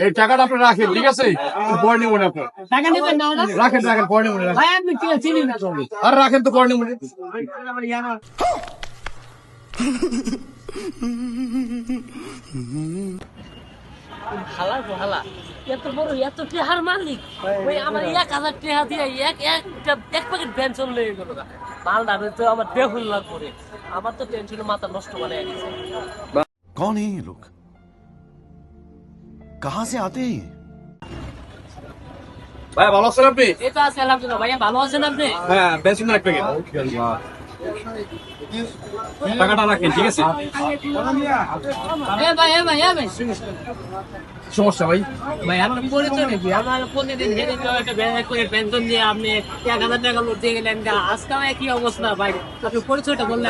এই টাকাটা আপনি রাখেন ঠিক আছে পরে আপনার নেবেন না রাখেন রাখেন পরে নিব না ভাই আপনি কি চিনি না তো আমি। আর রাখেন তো পরে নিব না হালা গো হালা এত বড় এত টেহার মালিক ওই আমার এক হাজার টেহা দিয়ে এক একটা এক প্যাকেট পেনশন লেগে গেল মাল দামে তো আমার বেহুল লাগ করে আমার তো টেনশনে মাথা নষ্ট করে গেছে कौन है ये लोग कहां से आते हैं ये ভাই ভালো আছেন আপনি এই তো আছে আলহামদুলিল্লাহ ভাইয়া ভালো আছেন আপনি হ্যাঁ পেনশন এক প্যাকেট টাকাটা রাখেন ঠিক আছে? ভাই এ ভাই এ ভাই। সমস্যা ভাই? পরিচয় নাকি? আমার প্রতিদিন হেরে একটা ব্যাগ করে পেনশন দিয়ে আপনি এক হাজার টাকা লোড দিয়ে গেলেন আজকে একই অবস্থা ভাই। আপনি পরিচয়টা বললে